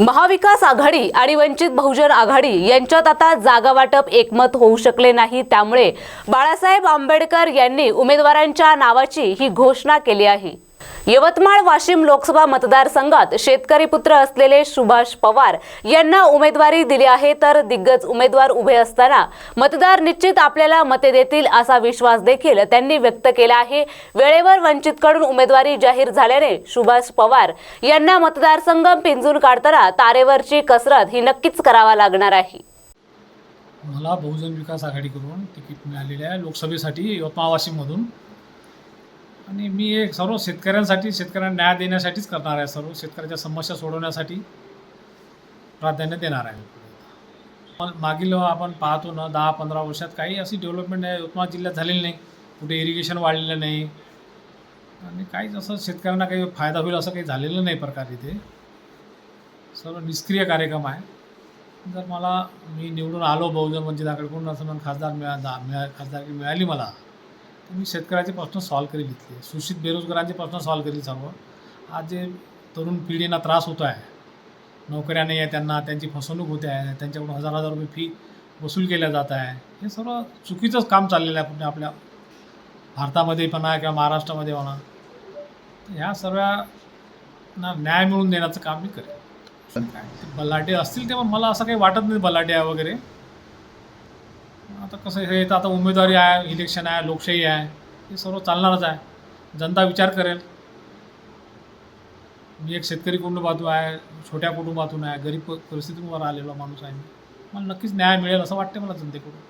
महाविकास आघाडी आणि वंचित बहुजन आघाडी यांच्यात आता जागा वाटप एकमत होऊ शकले नाही. त्यामुळे बाळासाहेब आंबेडकर यांनी उमेदवारांच्या नावाची ही घोषणा केली आहे. यवतमाळ वाशिम लोकसभा मतदारसंघात शेतकरी पुत्र असलेले सुभाष पवार यांना उमेदवारी दिली आहे तर दिग्गज उमेदवार उभे असताना मतदार निश्चित आपल्याला मते देतील असा विश्वास देखील त्यांनी व्यक्त केला आहे. वेळेवर वंचितकडून उमेदवारी जाहीर झाल्याने सुभाष पवार यांना मतदारसंघ पिंजून काढताना तारेवरची कसरत ही नक्कीच करावा लागणार आहे. मला बहुजन विकास आघाडीकडून तिकीट मिळालेले आहे. लोकसभेसाठी यवतमाळ वाशिममधून. आणि मी एक सर्व शेतकऱ्यांसाठी शेतकऱ्यांना न्याय देण्यासाठीच करणार आहे सर्व शेतकऱ्याच्या समस्या सोडवण्यासाठी प्राधान्य देणार आहे. पण मागील आपण पाहतो ना दहा पंधरा वर्षात काही अशी डेव्हलपमेंट आहे यवतमाळ जिल्ह्यात झालेली नाही. कुठे इरिगेशन वाढलेलं नाही. आणि काहीच असं शेतकऱ्यांना काही फायदा होईल असं काही झालेलं नाही प्रकार इथे. सर्व निष्क्रिय कार्यक्रम आहे. जर मला मी निवडून आलो बहुजन वंचित आघाडीकडून असं म्हणून खासदार मिळा मिळा खासदारकी मिळाली मला मी शेतकऱ्याचे प्रश्न सॉल्व करेल इथले सूचित बेरोजगारांचे प्रश्न सॉल्व करेल सर्व. आज जे तरुण पिढींना त्रास होतो आहे नोकऱ्या नाही आहे त्यांना त्यांची फसवणूक होते आहे त्यांच्याकडून हजार हजार रुपये फी वसूल केल्या जात आहे. हे सर्व चुकीचंच काम चाललेलं आहे पुणे आपल्या भारतामध्ये म्हणा किंवा महाराष्ट्रामध्ये म्हणा. ह्या सर्वांना न्याय मिळवून देण्याचं काम मी करेन. बलाढ्य असतील तेव्हा मला असं काही वाटत नाही आहे वगैरे. आता कसं हे तर आता उमेदवारी आहे इलेक्शन आहे लोकशाही आहे हे सर्व चालणारच आहे. जनता विचार करेल. मी एक शेतकरी कुटुंबातून आहे छोट्या कुटुंबातून आहे गरीब परिस्थितीवर आलेला माणूस आहे मी. मला नक्कीच न्याय मिळेल असं वाटते मला जनतेकडून.